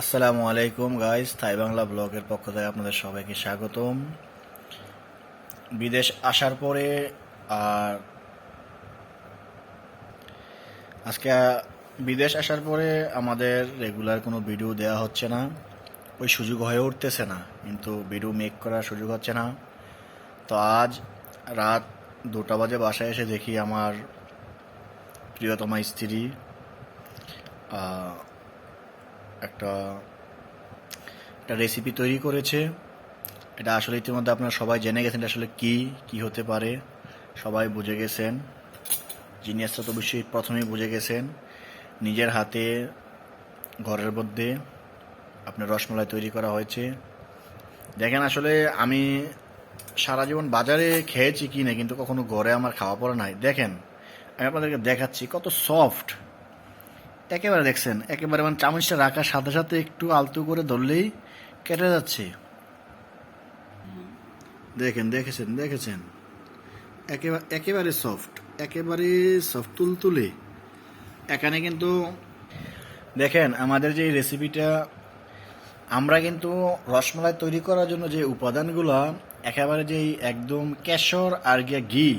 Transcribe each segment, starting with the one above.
আসসালামু আলাইকুম গাইস থাই বাংলা ব্লগের পক্ষ থেকে আপনাদের সবাইকে স্বাগতম। বিদেশ আসার পরে, আর আজকে বিদেশ আসার পরে আমাদের রেগুলার কোনো ভিডিও দেওয়া হচ্ছে না। ওই সুযোগ হয়ে উঠতেছে না, কিন্তু ভিডিও মেক করার সুযোগ হচ্ছে না। তো আজ রাত দুটা বাজে বাসায় এসে দেখি আমার প্রিয়তমা স্ত্রী একটা একটা রেসিপি তৈরি করেছে। এটা আসলে ইতিমধ্যে আপনারা সবাই জেনে গেছেন এটা আসলে কি কি হতে পারে। সবাই বুঝে গেছেন। জিনিয়াসটা তো অবশ্যই প্রথমেই বুঝে গেছেন। নিজের হাতে, ঘরের মধ্যে আপনার রসমালাই তৈরি করা হয়েছে। দেখেন আসলে আমি সারা জীবন বাজারে খেয়েছি কি না, কিন্তু কখনো ঘরে আমার খাওয়া পড়া নাই। দেখেন, আমি আপনাদেরকে দেখাচ্ছি কত সফট একেবারে দেখছেন, একেবারে মানে চামচটা রাখার সাথে সাথে একটু আলতু করে ধরলেই কেটে যাচ্ছে। দেখেন, দেখেছেন দেখেছেন। একেবারে একেবারে সফট একেবারে সফট তুলতুলে। এখানে কিন্তু দেখেন, আমাদের যে রেসিপিটা আমরা কিন্তু রসমালাই তৈরি করার জন্য যে উপাদানগুলো, একেবারে যেই একদম কেশর আর গিয়া ঘি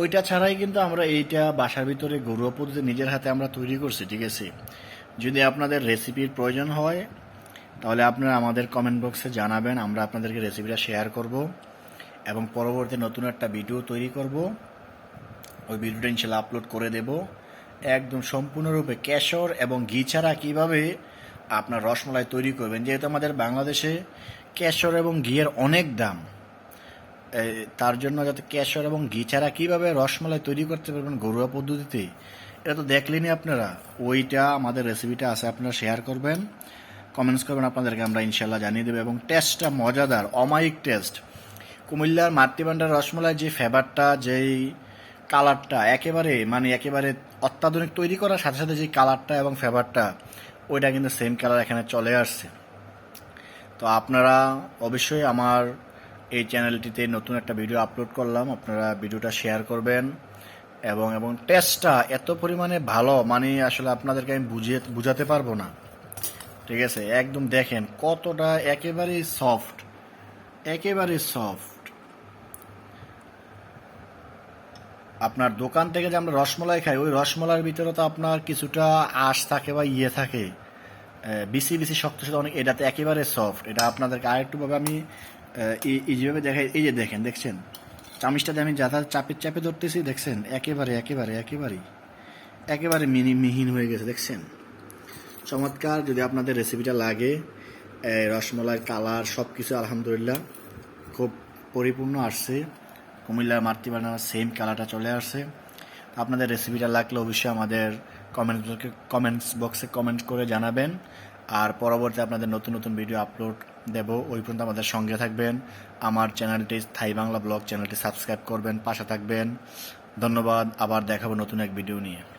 ওইটা ছাড়াই কিন্তু আমরা এইটা বাসার ভিতরে ঘরোয়া পদ্ধতি নিজের হাতে আমরা তৈরি করছি, ঠিক আছে? যদি আপনাদের রেসিপির প্রয়োজন হয়, তাহলে আপনারা আমাদের কমেন্ট বক্সে জানাবেন, আমরা আপনাদেরকে রেসিপিটা শেয়ার করব এবং পরবর্তী নতুন একটা ভিডিও তৈরি করব। ওই ভিডিওটা ইনশাল্লাহ আপলোড করে দেব। একদম সম্পূর্ণরূপে কেশর এবং ঘি ছাড়া কীভাবে আপনার রসমালাই তৈরি করবেন, যেহেতু আমাদের বাংলাদেশে কেশর এবং ঘিয়ের অনেক দাম। তার জন্য যাতে কেশর এবং ঘি ছাড়া কীভাবে রসমালাই তৈরি করতে পারবেন ঘরোয়া পদ্ধতিতে, এটা তো দেখলেনই আপনারা। ওইটা আমাদের রেসিপিটা আছে, আপনারা শেয়ার করবেন। কমেন্টস করবেন, আপনাদেরকে আমরা ইনশাল্লাহ জানিয়ে দেবো। এবং টেস্টটা মজাদার, অমায়িক টেস্ট কুমিল্লার মাতৃভান্ডার রসমালাই যে ফ্লেভারটা যেই কালারটা একেবারে মানে একেবারে অত্যাধুনিক তৈরি করার সাথে সাথে যে কালারটা এবং ফ্লেভারটা ওইটা কিন্তু সেম কালার এখানে চলে আসছে। তো আপনারা অবশ্যই আমার এই চ্যানেলটিতে নতুন একটা ভিডিও আপলোড করলাম। আপনারা ভিডিওটা শেয়ার করবেন এবং এবং টেস্টটা এত পরিমাণে ভালো মানে আসলে আপনাদেরকে আমি বুঝিয়ে, বুঝাতে পারব না। ঠিক আছে? একদম দেখেন কতটা একেবারে সফট একেবারে সফট আপনার দোকান থেকে যে আমরা রসমালাই খাই, ওই রসমলার ভিতরে তো আপনার কিছুটা আঁশ থাকে বা ইয়ে থাকে। বিসি বিসি শক্ত শক্ত অনেক, এটাতে একেবারে সফট এটা আপনাদেরকে আরেকটুভাবে আমি এই- যেভাবে দেখাই এই যে দেখেন, দেখছেন? চামিচটাতে আমি যাতা চাপে চাপে ধরতেছি, দেখছেন? একেবারে একেবারে একেবারেই। একেবারে মিনি মিহিন হয়ে গেছে, দেখছেন? চমৎকার, যদি আপনাদের রেসিপিটা লাগে রসমলাই, কালার সব কিছু আলহামদুলিল্লাহ খুব পরিপূর্ণ আসছে। কুমিল্লার মাতৃবানার সেম কালারটা চলে আসছে। আপনাদের রেসিপিটা লাগলে অবশ্যই আমাদের কমেন্ট কমেন্টস বক্সে কমেন্ট করে জানাবেন। আর পরবর্তী আপনাদের নতুন নতুন ভিডিও আপলোড দেব। ওই পর্যন্ত আমাদের সঙ্গে থাকবেন। আমার চ্যানেলটি স্থায়ী বাংলা ব্লগ, চ্যানেলটি সাবস্ক্রাইব করবেন, পাশে থাকবেন। ধন্যবাদ। আবার দেখাবো নতুন এক ভিডিও নিয়ে।